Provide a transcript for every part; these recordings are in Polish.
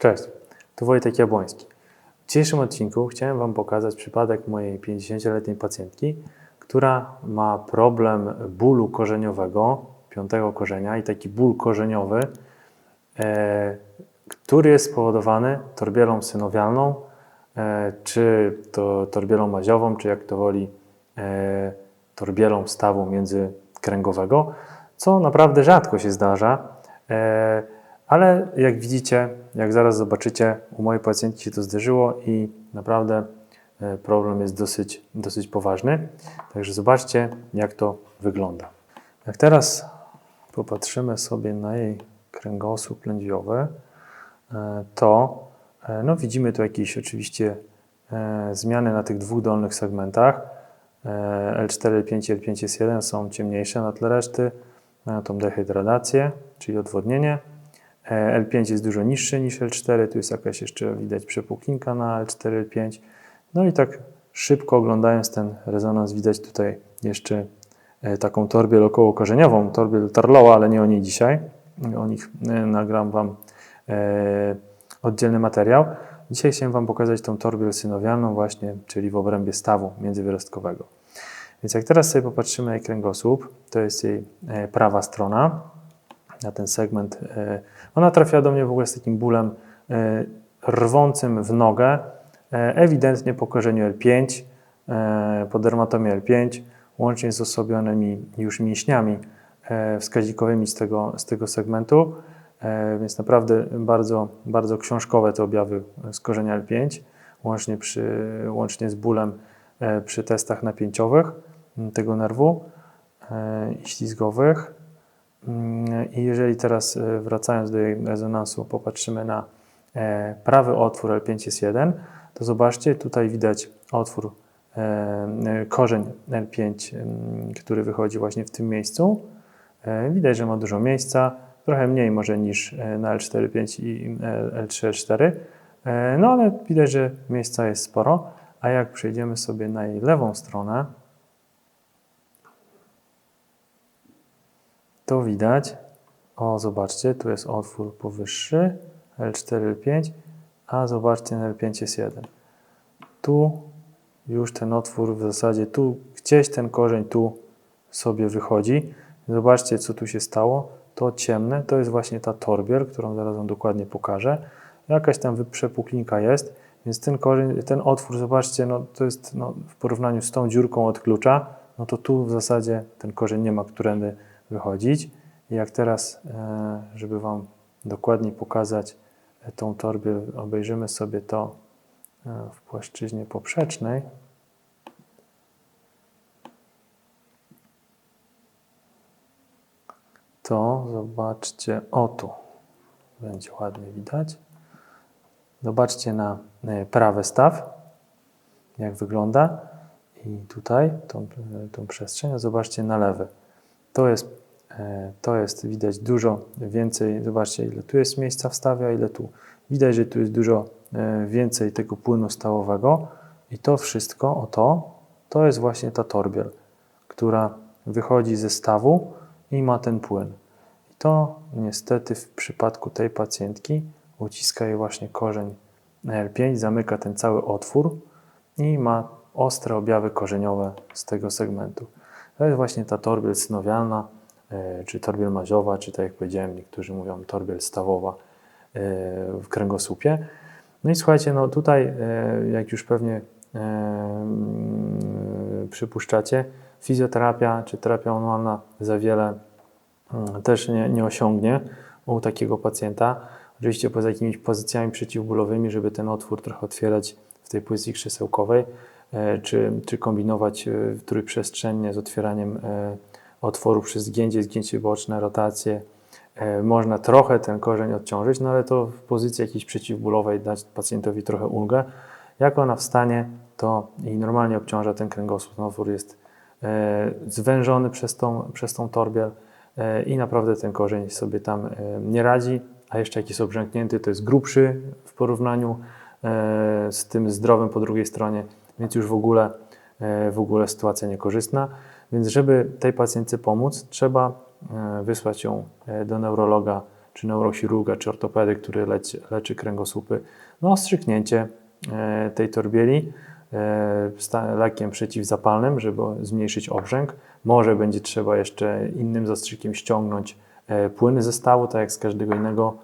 Cześć, tu Wojtek Jabłoński. W dzisiejszym odcinku chciałem Wam pokazać przypadek mojej 50-letniej pacjentki, która ma problem bólu korzeniowego, piątego korzenia i taki ból korzeniowy, e, który jest spowodowany torbielą synowialną, e, czy to torbielą maziową, czy jak to woli, e, torbielą stawu międzykręgowego, co naprawdę rzadko się zdarza. E, ale jak widzicie, jak zaraz zobaczycie, u mojej pacjentki się to zdarzyło i naprawdę e, problem jest dosyć, dosyć poważny. Także zobaczcie, jak to wygląda. Jak teraz popatrzymy sobie na jej kręgosłup lędźwiowy, e, to e, no, widzimy tu jakieś oczywiście zmiany na tych dwóch dolnych segmentach. E, L4, L5 i L5 S1 są ciemniejsze na tle reszty, mają tą dehydratację, czyli odwodnienie. E, L5 jest dużo niższy niż L4, tu jest jakaś jeszcze widać przepuklinka na L4, L5. No i tak szybko oglądając ten rezonans widać tutaj jeszcze e, taką torbiel okołokorzeniową, torbiel Tarlowa, ale nie o niej dzisiaj. O nich e, nagram Wam e, oddzielny materiał. Dzisiaj chciałem Wam pokazać tą torbiel synowialną właśnie, czyli w obrębie stawu międzywyrostkowego. Więc jak teraz sobie popatrzymy na jej kręgosłup, to jest jej prawa strona, na ten segment. e, Ona trafiła do mnie w ogóle z takim bólem e, rwącym w nogę, e, ewidentnie po korzeniu L5, e, po dermatomii L5, łącznie z osłabionymi już mięśniami wskazikowymi z tego, z tego segmentu. Więc naprawdę bardzo, bardzo książkowe te objawy z korzenia L5, łącznie, przy, łącznie z bólem przy testach napięciowych tego nerwu i ślizgowych. Mm, I jeżeli teraz e, wracając do rezonansu popatrzymy na e, prawy otwór L5 jest 1, to zobaczcie, tutaj widać otwór, e, korzeń L5, mm, który wychodzi właśnie w tym miejscu. Widać, że ma dużo miejsca, trochę mniej może niż na L4, 5 i e, L3, L4, E, no ale widać, że miejsca jest sporo. A jak przejdziemy sobie na jej lewą stronę, to widać, o zobaczcie, tu jest otwór powyższy, L4, L5, a zobaczcie, na L5 jest 1. Tu już ten otwór w zasadzie, tu gdzieś ten korzeń tu sobie wychodzi. Zobaczcie, co tu się stało. To ciemne, to jest właśnie ta torbiel, którą zaraz Wam dokładnie pokażę. Jakaś tam przepuklinka jest, więc ten korzeń, ten otwór, zobaczcie, no to jest no, w porównaniu z tą dziurką od klucza, no to tu w zasadzie ten korzeń nie ma którędy wychodzić. Jak teraz, e, żeby Wam dokładniej pokazać e, tą torbiel, obejrzymy sobie to e, w płaszczyźnie poprzecznej. To zobaczcie, o tu będzie ładnie widać. Zobaczcie na prawy staw, jak wygląda. I tutaj tą, tą przestrzeń, a zobaczcie na lewy. To jest, e, to jest widać dużo więcej. Zobaczcie, ile tu jest miejsca w stawie, a ile tu. Widać, że tu jest dużo e, więcej tego płynu stałowego. I to wszystko, o to, to jest właśnie ta torbiel, która wychodzi ze stawu i ma ten płyn. I to niestety w przypadku tej pacjentki uciska jej właśnie korzeń L5, zamyka ten cały otwór i ma ostre objawy korzeniowe z tego segmentu. To jest właśnie ta torbiel synowialna, e, czy torbiel maziowa, czy tak jak powiedziałem, niektórzy mówią torbiel stawowa e, w kręgosłupie. No i słuchajcie, no tutaj, e, jak już pewnie mm, przypuszczacie, fizjoterapia czy terapia manualna za wiele mm, też nie, nie osiągnie u takiego pacjenta. Oczywiście poza jakimiś pozycjami przeciwbólowymi, żeby ten otwór trochę otwierać w tej pozycji krzesełkowej, czy, czy kombinować e, trójprzestrzennie z otwieraniem e, otworu przez zgięcie, zgięcie boczne, rotacje. E, Można trochę ten korzeń odciążyć, no ale to w pozycji jakiejś przeciwbólowej dać pacjentowi trochę ulgę. Jak ona wstanie, to i normalnie obciąża ten kręgosłup. Ten otwór jest e, zwężony przez tą, przez tą torbiel e, i naprawdę ten korzeń sobie tam e, nie radzi, a jeszcze jak jest obrzęknięty, to jest grubszy w porównaniu e, z tym zdrowym po drugiej stronie, więc już w ogóle, e, w ogóle sytuacja niekorzystna. Więc żeby tej pacjentce pomóc, trzeba e, wysłać ją e, do neurologa czy neurochirurga, czy ortopedy, który leczy, leczy kręgosłupy, no ostrzyknięcie e, tej torbieli lekiem przeciwzapalnym, żeby zmniejszyć obrzęk. Może będzie trzeba jeszcze innym zastrzykiem ściągnąć płyny ze stawu, tak jak z każdego innego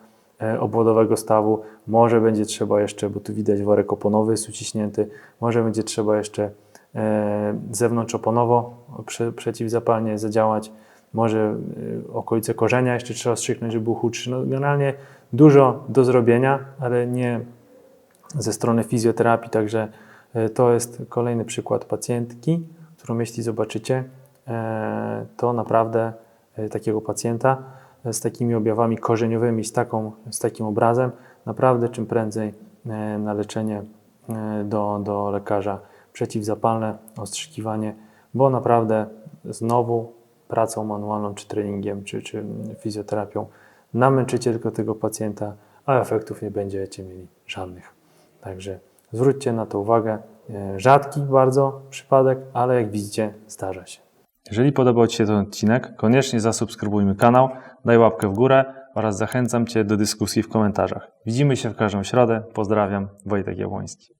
obwodowego stawu. Może będzie trzeba jeszcze, bo tu widać worek oponowy jest uciśnięty, może będzie trzeba jeszcze e, zewnątrzoponowo prze, przeciwzapalnie zadziałać. Może e, okolice korzenia jeszcze trzeba strzyknąć, żeby był chudszy. No, generalnie dużo do zrobienia, ale nie ze strony fizjoterapii, także e, to jest kolejny przykład pacjentki, którą jeśli zobaczycie, e, to naprawdę e, takiego pacjenta e, z takimi objawami korzeniowymi, z, taką, z takim obrazem, naprawdę czym prędzej e, na leczenie e, do, do lekarza przeciwzapalne, ostrzykiwanie, bo naprawdę znowu pracą manualną, czy treningiem, czy, czy fizjoterapią namęczycie tylko tego pacjenta, a efektów nie będziecie mieli żadnych. Także zwróćcie na to uwagę. E, Rzadki bardzo przypadek, ale jak widzicie, zdarza się. Jeżeli podobał Ci się ten odcinek, koniecznie zasubskrybujmy kanał, daj łapkę w górę oraz zachęcam Cię do dyskusji w komentarzach. Widzimy się w każdą środę. Pozdrawiam, Wojtek Jabłoński.